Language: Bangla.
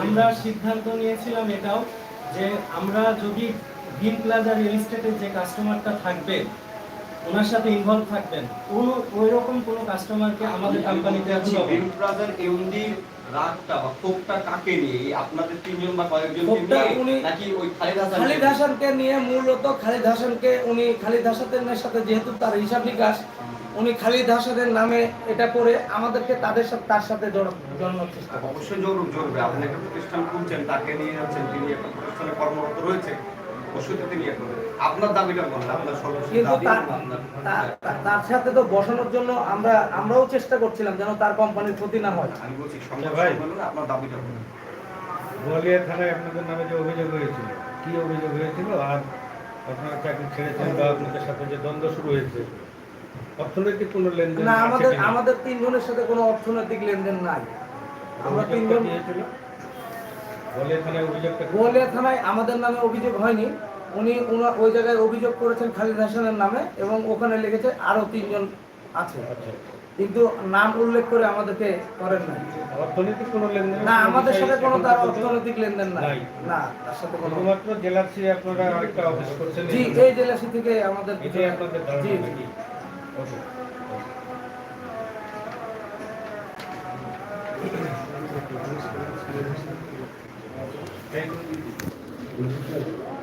আমরা সিদ্ধান্ত নিয়েছিলাম এটাও যে আমরা যদি ভিন প্লাজা রিয়েল এস্টেটের যে কাস্টমারটা থাকবে ওনার সাথে ইনভলভ থাকবেন। কোনো ওই রকম কোনো কাস্টমারকে আমাদের কোম্পানিতে আচ্ছা, বিন ব্রাদার এমডি রাগটা বা ক্ষোভটা কাকে নিয়ে? আপনাদের তিনজন বা কয়েকজন নাকি ওই খালিদ হাসান খালিদ হাসানকে নিয়ে মূলত খালিদ হাসানকে উনি খালিদ হাসানের সাথে যেহেতু তার হিসাব নিকাশ উনি খালিদ হাসানের নামে এটা করে আমাদেরকে তাদের সাথে তার সাথে জড়- জড়ানোর চেষ্টা। অবশ্যই জরুর জরুরি। আপনি একটা প্রতিষ্ঠান খুলছেন তাকে নিয়ে যাচ্ছেন তিনি একটা প্রতিষ্ঠানে কর্মরত রয়েছে অবশ্যই তিনি আপনার দাবিটা বলেন আপনার কিন্তু তার সাথে তো বসানোর জন্য আমরা আমরাও চেষ্টা করছিলাম যেন তার কোম্পানির ক্ষতি না হয়। আমি বলছি ভাই। আপনার দাবিটা বলেন গোয়ালিয়া থানায় আপনাদের নামে যে অভিযোগ হয়েছিল কি অভিযোগ হয়েছিল? আর আপনারা চাকরি ছেড়েছেন বা আপনাদের সাথে যে দ্বন্দ্ব শুরু হয়েছে অর্থনৈতিক কোনো লেনদেন না আমাদের আমাদের তিনজনের সাথে কোনো অর্থনৈতিক লেনদেন নাই। আমরা তিনজন গোয়ালিয়া থানায় আমাদের নামে অভিযোগ হয়নি। উনি ওই জায়গায় অভিযোগ করেছেন খালিদ হাসানের নামে এবং ওখানে লিখেছে আরও তিনজন আছে। আচ্ছা। কিন্তু নাম উল্লেখ করে আমাদেরকে করেন নাই। অর্থনৈতিক কোনো লেনদেন না আমাদের সাথে কোনো তার অর্থনৈতিক লেনদেন নাই। না তার সাথে কোনো শুধুমাত্র জেলার সি আপনারা আরেকটা অফিস করছেন। জি এই জেলাসি থেকে আমাদের এটাই আপনাদের জি জি। ওকে। Thank you.